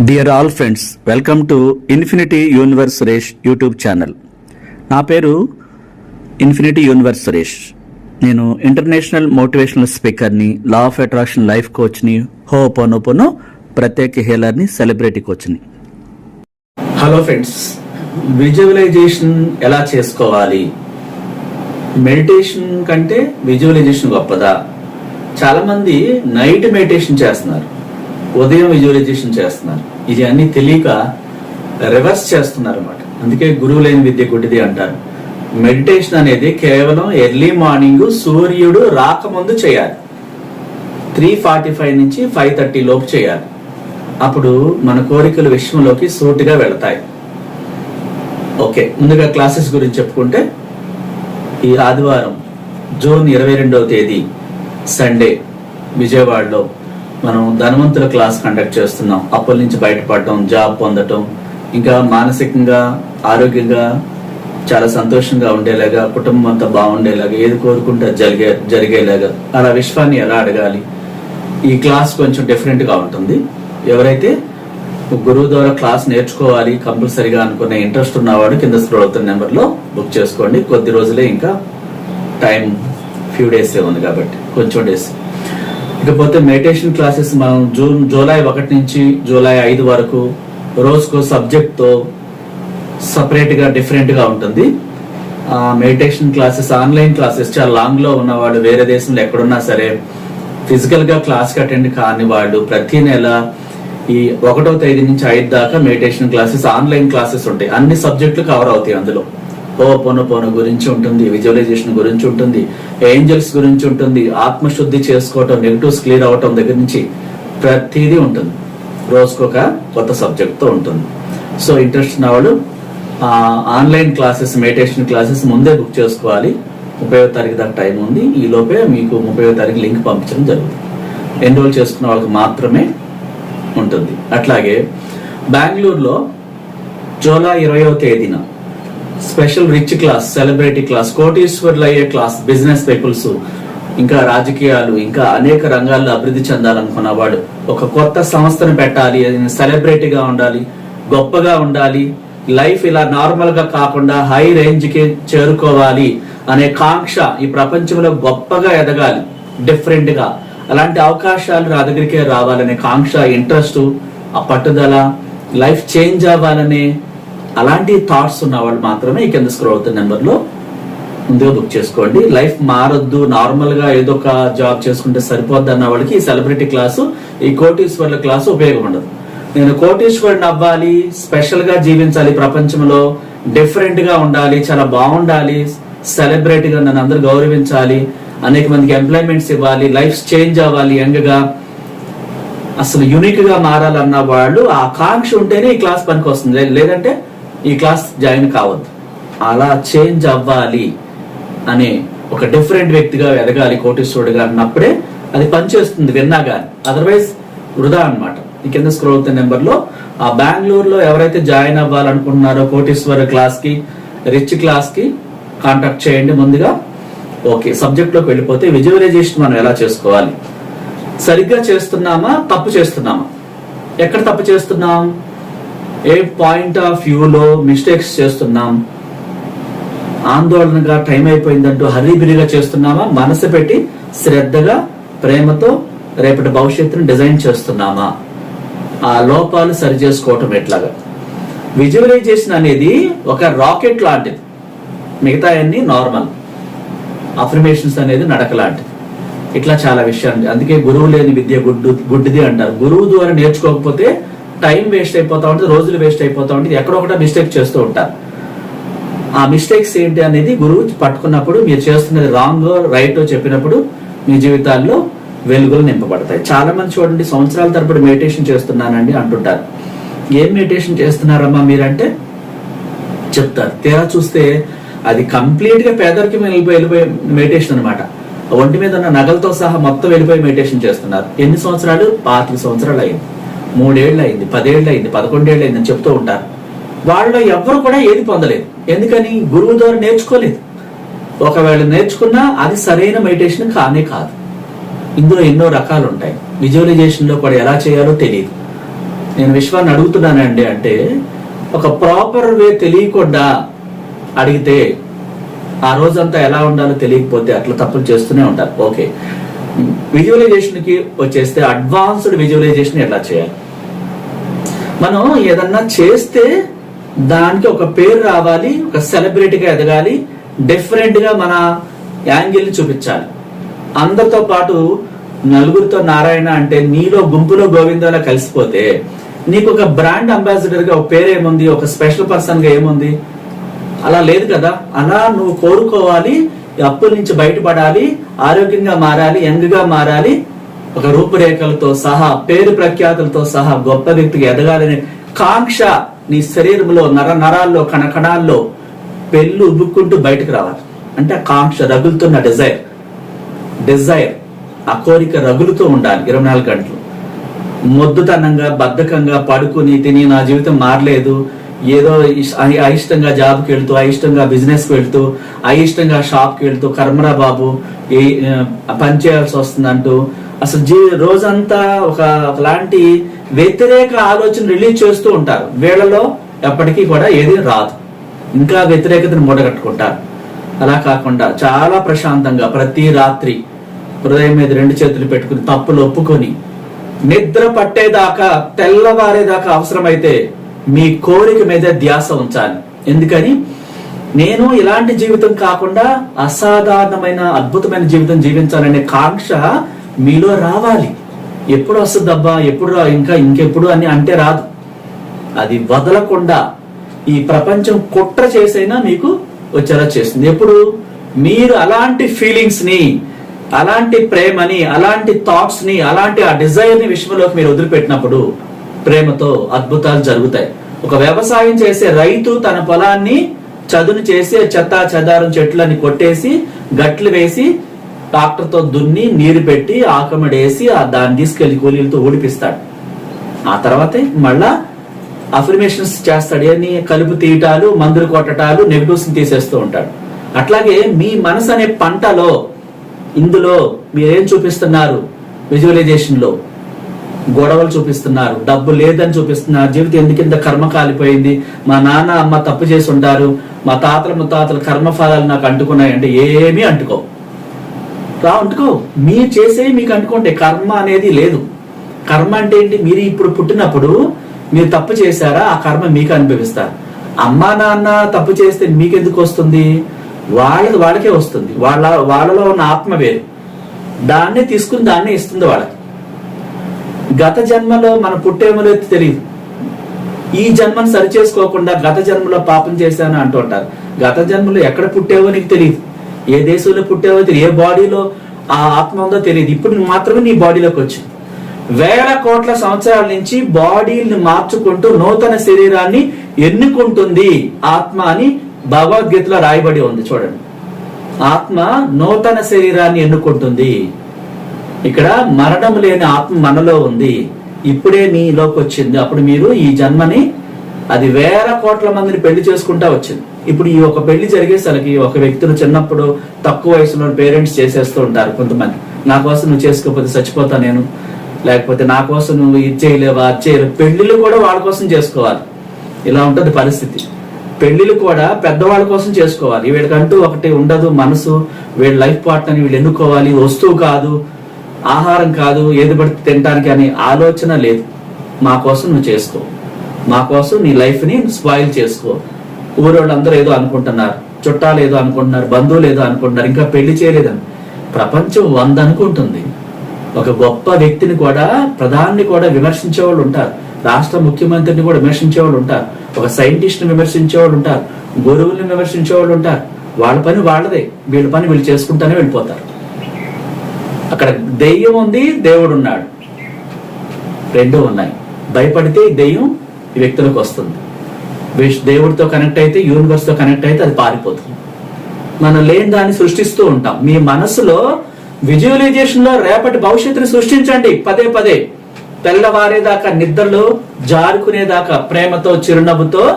Dear all friends welcome to infinity universe Suresh YouTube channel నా పేరు infinity universe Suresh నేను international motivational స్పీకర్ని law of attraction life కోచ్ని ho'oponopono ప్రత్యేక హేలర్ని సెలబ్రిటీ కోచ్ని హలో ఫ్రెండ్స్ విజువలైజేషన్ ఎలా చేసుకోవాలి? మెడిటేషన్ కంటే విజువలైజేషన్ గొప్పదా? చాలామంది నైట్ మెడిటేషన్ చేస్తున్నారు. ఉదయం విజువలైజేషన్ చేస్తున్నారు. ఇది అన్ని తెలియక రివర్స్ చేస్తున్నారు అనమాట అందుకే గురువు లేని విద్య గుడ్డిది అంటారు. మెడిటేషన్ అనేది కేవలం ఎర్లీ మార్నింగ్ సూర్యుడు రాకముందు చేయాలి. త్రీ ఫార్టీ ఫైవ్ నుంచి ఫైవ్ థర్టీ లోపు చేయాలి. అప్పుడు మన కోరికల విషయంలోకి సూటిగా వెళతాయి. ఓకే ముందుగా క్లాసెస్ గురించి చెప్పుకుంటే ఈ ఆదివారం జూన్ ఇరవై రెండవ తేదీ సండే విజయవాడలో మనం ధనవంతుల క్లాస్ కండక్ట్ చేస్తున్నాం. అప్పుల నుంచి బయటపడటం జాబ్ పొందటం ఇంకా మానసికంగా ఆరోగ్యంగా చాలా సంతోషంగా ఉండేలాగా కుటుంబం అంతా బాగుండేలాగా ఏది కోరుకుంటే జరిగే జరిగేలాగా అలా విశ్వాన్ని ఎలా అడగాలి? ఈ క్లాస్ కొంచెం డిఫరెంట్గా ఉంటుంది. ఎవరైతే గురువు ద్వారా క్లాస్ నేర్చుకోవాలి కంపల్సరీగా అనుకునే ఇంట్రెస్ట్ ఉన్నవాడు కింద స్క్రోల్ అవుతున్న నెంబర్లో బుక్ చేసుకోండి. కొద్ది రోజులే ఇంకా టైం ఫ్యూ డేస్ ఉంది కాబట్టి కొంచెం డేస్. ఇకపోతే మెడిటేషన్ క్లాసెస్ మనం జూన్ జూలై ఒకటి నుంచి జూలై ఐదు వరకు రోజుకు సబ్జెక్ట్తో సపరేట్గా డిఫరెంట్గా ఉంటుంది. మెడిటేషన్ క్లాసెస్ ఆన్లైన్ క్లాసెస్ చాలా లాంగ్లో ఉన్నవాడు వేరే దేశంలో ఎక్కడున్నా సరే ఫిజికల్గా క్లాస్కి క్లాస్ అటెండ్ కాని వాళ్ళు ప్రతి నెల ఈ ఒకటో తేదీ నుంచి ఐదు దాకా మెడిటేషన్ క్లాసెస్ ఆన్లైన్ క్లాసెస్ ఉంటాయి. అన్ని సబ్జెక్టులు కవర్ అవుతాయి అందులో. ఓ గురించి ఉంటుంది విజువలైజేషన్ గురించి ఉంటుంది ఏంజల్స్ గురించి ఉంటుంది ఆత్మశుద్ధి చేసుకోవటం నెగిటివ్స్ క్లియర్ అవటం దగ్గర నుంచి ప్రతిదీ ఉంటుంది. రోజుకొక కొత్త సబ్జెక్ట్తో ఉంటుంది. సో ఇంట్రెస్ట్ ఉన్న వాళ్ళు ఆన్లైన్ క్లాసెస్ మెడిటేషన్ క్లాసెస్ ముందే బుక్ చేసుకోవాలి. ముప్పై తారీఖు దాకా టైం ఉంది. ఈ లోపే మీకు ముప్పై తారీఖు లింక్ పంపించడం జరుగుతుంది. ఎన్రోల్ చేసుకున్న వాళ్ళకి మాత్రమే ఉంటుంది. అట్లాగే బెంగళూరులో జూలై ఇరవయో తేదీన special rich class celebrity class కోటీశ్వర్లు అయ్యే క్లాస్ బిజినెస్ పీపుల్స్ ఇంకా రాజకీయాలు ఇంకా అనేక రంగాల్లో అభివృద్ధి చెందాలనుకున్నవాడు ఒక కొత్త సంస్థను పెట్టాలి సెలబ్రిటీగా ఉండాలి గొప్పగా ఉండాలి లైఫ్ ఇలా నార్మల్గా కాకుండా హై రేంజ్కి చేరుకోవాలి అనే కాంక్ష ఈ ప్రపంచంలో గొప్పగా ఎదగాలి డిఫరెంట్గా. అలాంటి అవకాశాలు నా దగ్గరికే రావాలనే కాంక్ష ఇంట్రెస్ట్ ఆ పట్టుదల లైఫ్ చేంజ్ అవ్వాలనే అలాంటి థాట్స్ ఉన్న వాళ్ళు మాత్రమే ఈ కింద స్క్రోల్ అవుతున్న నెంబర్లో ముందుగా బుక్ చేసుకోండి. లైఫ్ మారొద్దు నార్మల్గా ఏదో ఒక జాబ్ చేసుకుంటే సరిపోద్ది అన్న వాళ్ళకి ఈ సెలబ్రిటీ క్లాసు ఈ కోటీశ్వర్ల క్లాసు ఉపయోగం ఉండదు. నేను కోటీశ్వరుని అవ్వాలి స్పెషల్గా జీవించాలి ప్రపంచంలో డిఫరెంట్గా ఉండాలి చాలా బాగుండాలి సెలబ్రిటీగా నన్ను అందరూ గౌరవించాలి అనేక మందికి ఎంప్లాయ్మెంట్స్ ఇవ్వాలి లైఫ్ చేంజ్ అవ్వాలి యంగ్గా అసలు యునిక్గా మారాలన్న వాళ్ళు ఆ కాంక్ష ఉంటేనే ఈ క్లాస్ పనికి వస్తుంది లేదంటే ఈ క్లాస్ జాయిన్ కావద్దు. అలా చేంజ్ అవ్వాలి అనే ఒక డిఫరెంట్ వ్యక్తిగా ఎదగాలి కోటేశ్వరుడుగా అన్నప్పుడే అది పనిచేస్తుంది విన్నా కానీ అదర్వైజ్ వృధా అన్నమాట. ఈ కింద స్క్రోల్ అవుతున్న నెంబర్లో ఆ బెంగళూరులో ఎవరైతే జాయిన్ అవ్వాలనుకుంటున్నారో కోటేశ్వర క్లాస్కి రిచ్ క్లాస్కి కాంటాక్ట్ చేయండి ముందుగా. ఓకే సబ్జెక్ట్లోకి వెళ్ళిపోతే విజువలైజేషన్ మనం ఎలా చేసుకోవాలి? సరిగ్గా చేస్తున్నామా? తప్పు చేస్తున్నామా? ఎక్కడ తప్పు చేస్తున్నాం? ఏ పాయింట్ ఆఫ్ వ్యూలో మిస్టేక్స్ చేస్తున్నాం? ఆందోళనగా టైం అయిపోయిందంటూ హరీబిరిగా చేస్తున్నామా? మనసు పెట్టి శ్రద్ధగా ప్రేమతో రేపటి భవిష్యత్తును డిజైన్ చేస్తున్నామా? ఆ లోపాలు సరి చేసుకోవటం ఎట్లాగా? విజువలైజేషన్ అనేది ఒక రాకెట్ లాంటిది. మిగతా అన్ని నార్మల్ అఫర్మేషన్స్ అనేది నడక లాంటిది. ఇట్లా చాలా విషయాలు. అందుకే గురువు లేని విద్య గుడ్డు గుడ్డిది అంటారు. గురువు ద్వారా నేర్చుకోకపోతే టైం వేస్ట్ అయిపోతా ఉంటుంది రోజులు వేస్ట్ అయిపోతా ఉంటుంది ఎక్కడొకట మిస్టేక్ చేస్తూ ఉంటారు. ఆ మిస్టేక్స్ ఏంటి అనేది గురువు పట్టుకున్నప్పుడు మీరు చేస్తున్నది రాంగ్ రైట్ చెప్పినప్పుడు మీ జీవితాల్లో వెలుగులు నింపబడతాయి. చాలా మంది చూడండి సంవత్సరాల తరపుడు మెడిటేషన్ చేస్తున్నానండి అంటుంటారు. ఏం మెడిటేషన్ చేస్తున్నారమ్మా మీరంటే? చెప్తారు. తీరా చూస్తే అది కంప్లీట్గా పేదరికం వెళ్ళిపోయి వెళ్ళిపోయే మెడిటేషన్ అనమాట ఒంటి మీద ఉన్న నగలతో సహా మొత్తం వెళ్ళిపోయి మెడిటేషన్ చేస్తున్నారు. ఎన్ని సంవత్సరాలు? పాతిక సంవత్సరాలు అయింది. మూడేళ్ళు అయింది పదేళ్ళు అయింది పదకొండేళ్ళు అయింది అని చెప్తూ ఉంటారు. వాళ్ళు ఎవ్వరు కూడా ఏది పొందలేదు. ఎందుకని? గురువు ద్వారా నేర్చుకోలేదు. ఒకవేళ నేర్చుకున్నా అది సరైన మెడిటేషన్ కానే కాదు. ఇందులో ఎన్నో రకాలు ఉంటాయి విజువలైజేషన్లో కూడా ఎలా చేయాలో తెలియదు నేను విశ్వాన్ని అడుగుతున్నానండి అంటే ఒక ప్రాపర్ వే తెలియకుండా అడిగితే ఆ రోజంతా ఎలా ఉండాలో తెలియకపోతే అట్లా తప్పులు చేస్తూనే ఉంటారు. ఓకే. విజువలైజేషన్కి వచ్చేస్తే అడ్వాన్స్డ్ విజువలైజేషన్ ఎలా చేయాలి? మనం ఏదన్నా చేస్తే దానికి ఒక పేరు రావాలి ఒక సెలబ్రిటీగా ఎదగాలి డిఫరెంట్గా మన యాంగిల్ని చూపించాలి. అందరితో పాటు నలుగురితో నారాయణ అంటే నీలో గుంపులో గోవిందలా కలిసిపోతే నీకు ఒక బ్రాండ్ అంబాసిడర్గా ఒక పేరు ఏముంది ఒక స్పెషల్ పర్సన్గా ఏముంది? అలా లేదు కదా. అలా నువ్వు కోరుకోవాలి అప్పుల నుంచి బయటపడాలి ఆరోగ్యంగా మారాలి యంగ్గా మారాలి ఒక రూపురేఖలతో సహా పేరు ప్రఖ్యాతులతో సహా గొప్ప వ్యక్తిగా ఎదగాలనే కాంక్ష నీ శరీరంలో నర నరాల్లో కణకణాల్లో పెళ్ళు ఉబ్బుక్కుంటూ బయటకు రావాలి. అంటే కాంక్ష రగులుతున్న డిజైర్ డిజైర్ ఆ కోరిక రగులుతూ ఉండాలి ఇరవై నాలుగు గంటలు. మొద్దుతనంగా బద్ధకంగా పడుకుని తిని నా జీవితం మారలేదు. ఏదో అయిష్టంగా జాబ్కి వెళ్తూ అయిష్టంగా బిజినెస్కి వెళ్తూ అయిష్టంగా షాప్కి వెళ్తూ కర్మరా బాబు ఏ పని చేయాల్సి వస్తుందంటూ అసలు జీ రోజంతా ఒక ఒకలాంటి వ్యతిరేక ఆలోచన రిలీజ్ చేస్తూ ఉంటారు. వీళ్ళలో ఎప్పటికీ కూడా ఏది రాదు. ఇంకా వ్యతిరేకతను మూటగట్టుకుంటారు అలా కాకుండా చాలా ప్రశాంతంగా ప్రతి రాత్రి హృదయం మీద రెండు చేతులు పెట్టుకుని తప్పులు ఒప్పుకొని నిద్ర పట్టేదాకా తెల్లవారేదాకా అవసరమైతే మీ కోరిక మీద ధ్యాస ఉంచాలి. ఎందుకని? నేను ఇలాంటి జీవితం కాకుండా అసాధారణమైన అద్భుతమైన జీవితం జీవించాలనే కాంక్ష మీలో రావాలి. ఎప్పుడు వస్తుందబ్బా ఎప్పుడు రా- ఇంకా ఇంకెప్పుడు అని అంటే రాదు. అది వదలకుండా ఈ ప్రపంచం కుట్ర చేసైనా మీకు వచ్చేలా చేస్తుంది. ఎప్పుడు? మీరు అలాంటి ఫీలింగ్స్ని అలాంటి ప్రేమని అలాంటి థాట్స్ని అలాంటి ఆ డిజైర్ని విషయంలోకి మీరు వదిలిపెట్టినప్పుడు ప్రేమతో అద్భుతాలు జరుగుతాయి. ఒక వ్యవసాయం చేసే రైతు తన పొలాన్ని చదును చేసి చెత్త చెదారం చెట్లని కొట్టేసి గట్లు వేసి ట్రాక్టర్తో దున్ని నీరు పెట్టి ఆకమడేసి ఆ దాన్ని తీసుకెళ్ళి కూలీలతో ఊడిపిస్తాడు. ఆ తర్వాతే మళ్ళా అఫర్మేషన్స్ చేస్తాడు. అని కలుపు తీయటాలు మందులు కొట్టటాలు నెగిటివ్స్ తీసేస్తూ ఉంటాడు. అట్లాగే మీ మనసు అనే పంటలో ఇందులో మీరేం చూపిస్తున్నారు? విజువలైజేషన్లో గొడవలు చూపిస్తున్నారు డబ్బు లేదని చూపిస్తున్నారు జీవితం ఎందుకింత కర్మ కాలిపోయింది మా నాన్న అమ్మ తప్పు చేసి ఉంటారు మా తాతల ముత్తాతల కర్మ ఫలాలు నాకు అంటుకున్నాయంటే ఏమీ అంటుకో రా అంటుకో మీరు చేసేవి మీకు అంటుకుంటే కర్మ అనేది లేదు. కర్మ అంటే ఏంటి? మీరు ఇప్పుడు పుట్టినప్పుడు మీరు తప్పు చేశారా? ఆ కర్మ మీకు అనుభవిస్తారు అమ్మా నాన్న తప్పు చేస్తే మీకెందుకు వస్తుంది? వాళ్ళది వాళ్ళకే వస్తుంది. వాళ్ళ వాళ్ళలో ఉన్న ఆత్మ వేరు. దాన్నే తీసుకుని దాన్నే ఇస్తుంది వాళ్ళకి. గత జన్మలో మన పుట్టేమో తెలియదు. ఈ జన్మను సరి చేసుకోకుండా గత జన్మలో పాపం చేశాను అంటూ ఉంటారు. గత జన్మలో ఎక్కడ పుట్టావో నీకు తెలియదు. ఏ దేశంలో పుట్టావో తెలియదు ఏ బాడీలో ఆ ఆత్మ ఉందో తెలియదు. ఇప్పుడు మాత్రమే నీ బాడీలోకి వచ్చింది. వేల కోట్ల సంవత్సరాల నుంచి బాడీని మార్చుకుంటూ నూతన శరీరాన్ని ఎన్నుకుంటుంది ఆత్మ అని భగవద్గీతలో రాయబడి ఉంది చూడండి. ఆత్మ నూతన శరీరాన్ని ఎన్నుకుంటుంది. ఇక్కడ మరణం లేని ఆత్మ మనలో ఉంది. ఇప్పుడే నీలోకి వచ్చింది. అప్పుడు మీరు ఈ జన్మని అది వేల కోట్ల మందిని పెళ్ళి చేసుకుంటా వచ్చింది. ఇప్పుడు ఈ ఒక పెళ్ళి జరిగేసరికి ఒక వ్యక్తులు చిన్నప్పుడు తక్కువ వయసులో పేరెంట్స్ చేసేస్తూ ఉంటారు కొంతమంది. నా కోసం నువ్వు చేసుకోకపోతే చచ్చిపోతా నేను. లేకపోతే నా కోసం నువ్వు ఇది చేయలేవా అది చేయలేవు. పెళ్ళిళ్ళు కూడా వాళ్ళ కోసం చేసుకోవాలి. ఇలా ఉంటుంది పరిస్థితి. పెళ్ళిళ్ళు కూడా పెద్దవాళ్ళ కోసం చేసుకోవాలి. వీళ్ళకంటూ ఒకటి ఉండదు మనసు. వీళ్ళ లైఫ్ పార్ట్నర్ని వీళ్ళు ఎన్నుకోవాలి. వస్తువు కాదు ఆహారం కాదు ఏది పడితే తినడానికి అనే ఆలోచన లేదు. మా కోసం నువ్వు చేసుకో. మా కోసం నీ లైఫ్ని స్పాయిల్ చేసుకో. ఊరోళ్ళందరూ ఏదో అనుకుంటున్నారు చుట్టాలు ఏదో అనుకుంటున్నారు బంధువులు ఏదో అనుకుంటున్నారు ఇంకా పెళ్ళి చేయలేదని. ప్రపంచం వంద అనుకుంటుంది ఒక గొప్ప వ్యక్తిని కూడా ప్రధాని కూడా విమర్శించే వాళ్ళు ఉంటారు. రాష్ట్ర ముఖ్యమంత్రిని కూడా విమర్శించే వాళ్ళు ఉంటారు. ఒక సైంటిస్ట్ని విమర్శించే వాళ్ళు ఉంటారు. గురువుల్ని విమర్శించే వాళ్ళు ఉంటారు. వాళ్ళ పని వాళ్ళదే. వీళ్ళ పని వీళ్ళు చేసుకుంటానే వెళ్ళిపోతారు. అక్కడ దెయ్యం ఉంది దేవుడు ఉన్నాడు. రెండు ఉన్నాయి. భయపడితే దెయ్యం ఈ వ్యక్తులకు వస్తుంది. దేవుడితో కనెక్ట్ అయితే యూనివర్స్తో కనెక్ట్ అయితే అది పారిపోతుంది. మనం లేని దాన్ని సృష్టిస్తూ ఉంటాం. మీ మనసులో విజువలైజేషన్లో రేపటి భవిష్యత్తుని సృష్టించండి. పదే పదే. తెల్లవారేదాకా నిద్రలో జారుకునేదాకా ప్రేమతో చిరునవ్వుతో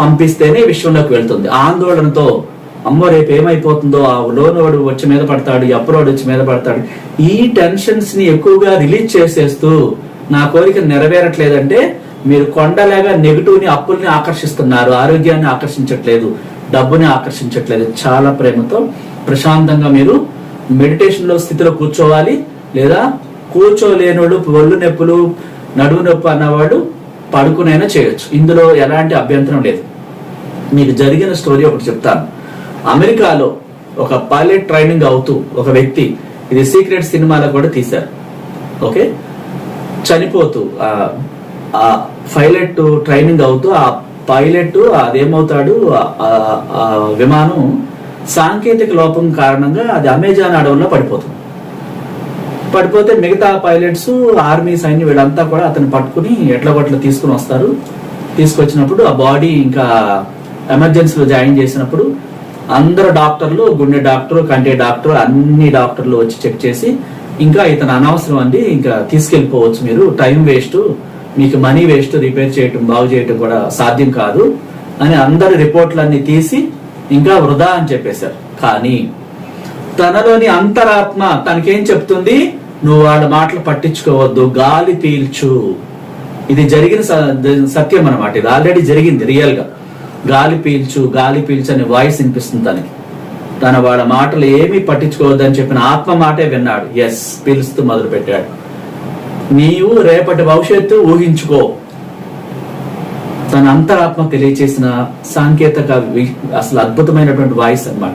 పంపిస్తేనే విశ్వంలోకి వెళ్తుంది. ఆందోళనతో అమ్మో రేపు ఏమైపోతుందో ఆ లోనోడు వచ్చి మీద పడతాడు ఎప్పుడోడు అప్రోడ్ వచ్చి మీద పడతాడు. ఈ టెన్షన్స్ని ఎక్కువగా రిలీజ్ చేసేస్తూ నా కోరిక నెరవేరట్లేదంటే మీరు కొండలాగా నెగిటివ్ని అప్పుల్ని ఆకర్షిస్తున్నారు ఆరోగ్యాన్ని ఆకర్షించట్లేదు డబ్బుని ఆకర్షించట్లేదు. చాలా ప్రేమతో ప్రశాంతంగా మీరు మెడిటేషన్లో స్థితిలో కూర్చోవాలి. లేదా కూర్చోలేనోడు ఒళ్ళు నొప్పులు నడువు నొప్పి అన్నవాడు పడుకునైనా చేయొచ్చు. ఇందులో ఎలాంటి అభ్యంతరం లేదు. మీకు జరిగిన స్టోరీ ఒకటి చెప్తాను. అమెరికాలో ఒక పైలట్ ట్రైనింగ్ అవుతూ ఒక వ్యక్తి ఇది సీక్రెట్ సినిమాలో కూడా తీశారు. ఓకే? చనిపోతూ ఆ- పైలట్ ట్రైనింగ్ అవుతూ ఆ పైలట్ అదేమవుతాడు? ఆ- విమానం సాంకేతిక లోపం కారణంగా అది అమెజాన్ అడవుల్లో పడిపోతుంది. పడిపోతే మిగతా పైలట్స్ ఆర్మీ సైన్యం వీళ్ళంతా కూడా అతను పట్టుకుని ఎట్ల కొట్ల తీసుకుని వస్తారు. తీసుకొచ్చినప్పుడు ఆ బాడీ ఇంకా ఎమర్జెన్సీలో జాయిన్ చేసినప్పుడు అందరు డాక్టర్లు గుండె డాక్టర్ కంటి డాక్టర్ అన్ని డాక్టర్లు వచ్చి చెక్ చేసి ఇంకా ఇతను అనవసరం అండి ఇంకా తీసుకెళ్ళిపోవచ్చు మీరు టైం వేస్ట్ మీకు మనీ వేస్ట్ రిపేర్ చేయటం బాగు చేయటం కూడా సాధ్యం కాదు అని అందరి రిపోర్ట్లన్నీ తీసి ఇంకా వృధా అని చెప్పేశారు. కానీ తనలోని అంతరాత్మ తనకేం చెప్తుంది? నువ్వు వాళ్ళ మాటలు పట్టించుకోవద్దు గాలి పీల్చు. ఇది జరిగిన స- సత్యం అన్నమాట. ఇది ఆల్రెడీ జరిగింది రియల్గా. గాలి పీల్చు గాలి పీల్చు అనే వాయిస్ వినిపిస్తుంది తనకి. తన వాళ్ళ మాటలు ఏమీ పట్టించుకోవద్దని చెప్పిన ఆత్మ మాటే విన్నాడు. ఎస్ పీలుస్తూ మొదలు పెట్టాడు నీవు రేపటి భవిష్యత్తు ఊహించుకో. తన అంతరాత్మ తెలియచేసిన సాంకేతిక అసలు అద్భుతమైనటువంటి వాయిస్ అన్నమాట.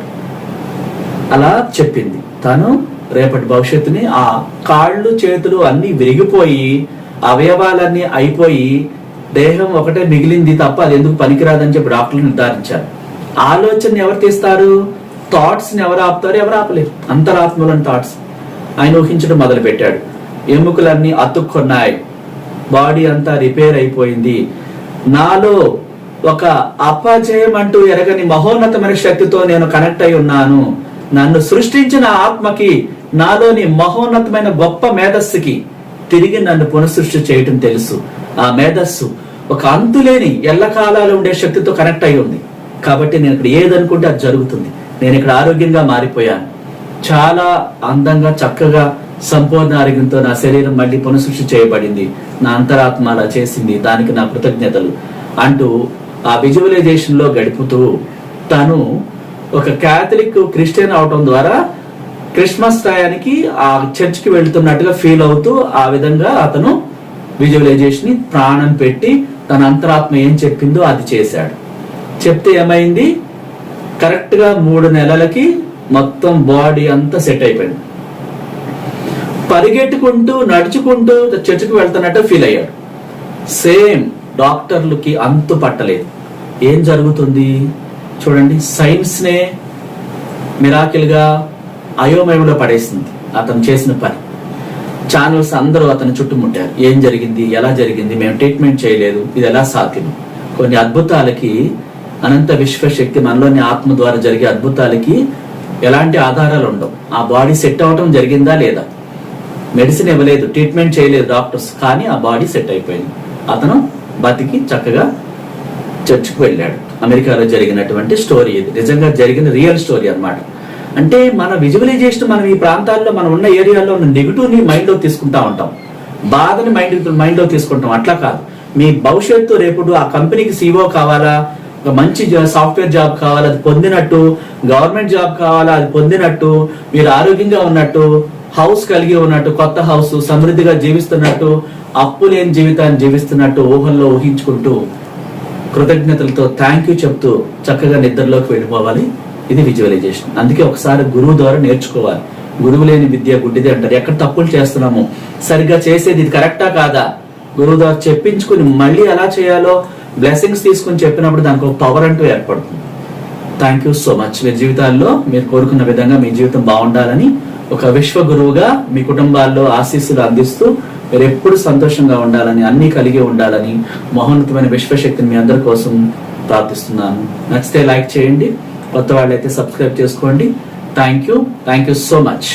అలా చెప్పింది. తను రేపటి భవిష్యత్తుని ఆ కాళ్ళు చేతులు అన్నీ విరిగిపోయి అవయవాలన్నీ అయిపోయి దేహం ఒకటే మిగిలింది తప్ప అది ఎందుకు పనికిరాదని చెప్పి డాక్టర్లు నిర్ధారించారు. ఆలోచన ఎవరు తీస్తారు? థాట్స్ని ఎవరు ఆపుతారు? ఎవరు ఆపలేరు? అంతరాత్మలోని థాట్స్. ఆయన ఊహించడం మొదలు పెట్టాడు ఎముకలన్నీ అతుక్కున్నాయి. బాడీ అంతా రిపేర్ అయిపోయింది. నాలో ఒక అపజయం అంటూ ఎరగని మహోన్నతమైన శక్తితో నేను కనెక్ట్ అయి ఉన్నాను. నన్ను సృష్టించిన ఆత్మకి నాలోని మహోన్నతమైన గొప్ప మేధస్సుకి తిరిగి నన్ను పునఃసృష్టి చేయటం తెలుసు. ఆ మేధస్సు ఒక అంతులేని ఎల్లకాలాలు ఉండే శక్తితో కనెక్ట్ అయి ఉంది. కాబట్టి నేను ఇక్కడ ఏదనుకుంటే అది జరుగుతుంది. నేను ఇక్కడ ఆరోగ్యంగా మారిపోయాను. చాలా అందంగా చక్కగా సంపూర్ణ ఆరోగ్యంతో నా శరీరం మళ్ళీ పునఃసృష్టి చేయబడింది. నా అంతరాత్మ అలా చేసింది. దానికి నా కృతజ్ఞతలు. అంటూ ఆ విజువలైజేషన్లో గడుపుతూ తను ఒక క్యాథలిక్ క్రిస్టియన్ అవటం ద్వారా క్రిస్మస్ టయానికి ఆ చర్చ్కి వెళుతున్నట్టుగా ఫీల్ అవుతూ ఆ విధంగా అతను విజువలైజేషన్ని ప్రాణం పెట్టి తన అంతరాత్మ ఏం చెప్పిందో అది చేశాడు. చెప్తే ఏమైంది? కరెక్ట్గా మూడు నెలలకి మొత్తం బాడీ అంతా సెట్ అయిపోయింది. పరిగెట్టుకుంటూ నడుచుకుంటూ చర్చికి వెళ్తున్నట్టు ఫీల్ అయ్యాడు. సేమ్ డాక్టర్లకి అంతు పట్టలేదు. ఏం జరుగుతుంది? చూడండి సైన్స్నే మిరాకిల్గా అయోమయంలో పడేసింది అతను చేసిన పని. ఛానల్స్ అందరూ అతను చుట్టుముట్టారు ఏం జరిగింది? ఎలా జరిగింది? మేము ట్రీట్మెంట్ చేయలేదు. ఇది ఎలా సాధ్యం? కొన్ని అద్భుతాలకి అనంత విశ్వశక్తి మనలోని ఆత్మ ద్వారా జరిగే అద్భుతాలకి ఎలాంటి ఆధారాలు ఉండవు. ఆ బాడీ సెట్ అవటం జరిగిందా లేదా? మెడిసిన్ ఇవ్వలేదు ట్రీట్మెంట్ చేయలేదు డాక్టర్స్ కానీ ఆ బాడీ సెట్ అయిపోయింది. అతను బతికి చక్కగా చర్చ్కి వెళ్ళాడు. అమెరికాలో జరిగినటువంటి స్టోరీ ఇది. నిజంగా జరిగిన రియల్ స్టోరీ అన్నమాట. అంటే మన విజువలైజేషన్ మనం ఈ ప్రాంతాల్లో మనం ఉన్న ఏరియాలో ఉన్న నెగిటివ్ని మైండ్లో తీసుకుంటా ఉంటాం. బాధని మైండ్ మైండ్లో తీసుకుంటాం. అట్లా కాదు. మీ భవిష్యత్తు రేపు ఆ కంపెనీకి సీఓ కావాలా? ఒక మంచి సాఫ్ట్వేర్ జాబ్ కావాలా? అది పొందినట్టు గవర్నమెంట్ జాబ్ కావాలా? అది పొందినట్టు మీరు ఆరోగ్యంగా ఉన్నట్టు హౌస్ కలిగి ఉన్నట్టు కొత్త హౌస్ సమృద్ధిగా జీవిస్తున్నట్టు అప్పు లేని జీవితాన్ని జీవిస్తున్నట్టు ఊహల్లో ఊహించుకుంటూ కృతజ్ఞతలతో థ్యాంక్ యూ చెప్తూ చక్కగా నిద్రలోకి వెళ్ళిపోవాలి. ఇది విజువలైజేషన్ అందుకే ఒకసారి గురువు ద్వారా నేర్చుకోవాలి. గురువు లేని విద్య గుడ్డిది అంటారు. ఎక్కడ తప్పులు చేస్తున్నాము? సరిగ్గా చేసేది ఇది కరెక్టా కాదా? గురువు ద్వారా చెప్పించుకుని మళ్ళీ ఎలా చేయాలో బ్లెస్సింగ్స్ తీసుకుని చెప్పినప్పుడు దానికి ఒక పవర్ అంటూ ఏర్పడుతుంది. థ్యాంక్ యూ సో మచ్ మీ జీవితాల్లో మీరు కోరుకున్న విధంగా మీ జీవితం బాగుండాలని ఒక విశ్వ గురువుగా మీ కుటుంబాల్లో ఆశీస్సులు అందిస్తూ మీరు ఎప్పుడు సంతోషంగా ఉండాలని అన్ని కలిగి ఉండాలని మహోన్నతమైన విశ్వశక్తిని మీ అందరి కోసం ప్రార్థిస్తున్నాను. నచ్చితే లైక్ చేయండి కొత్త వాళ్ళైతే సబ్స్క్రైబ్ చేసుకోండి. Thank you thank you so much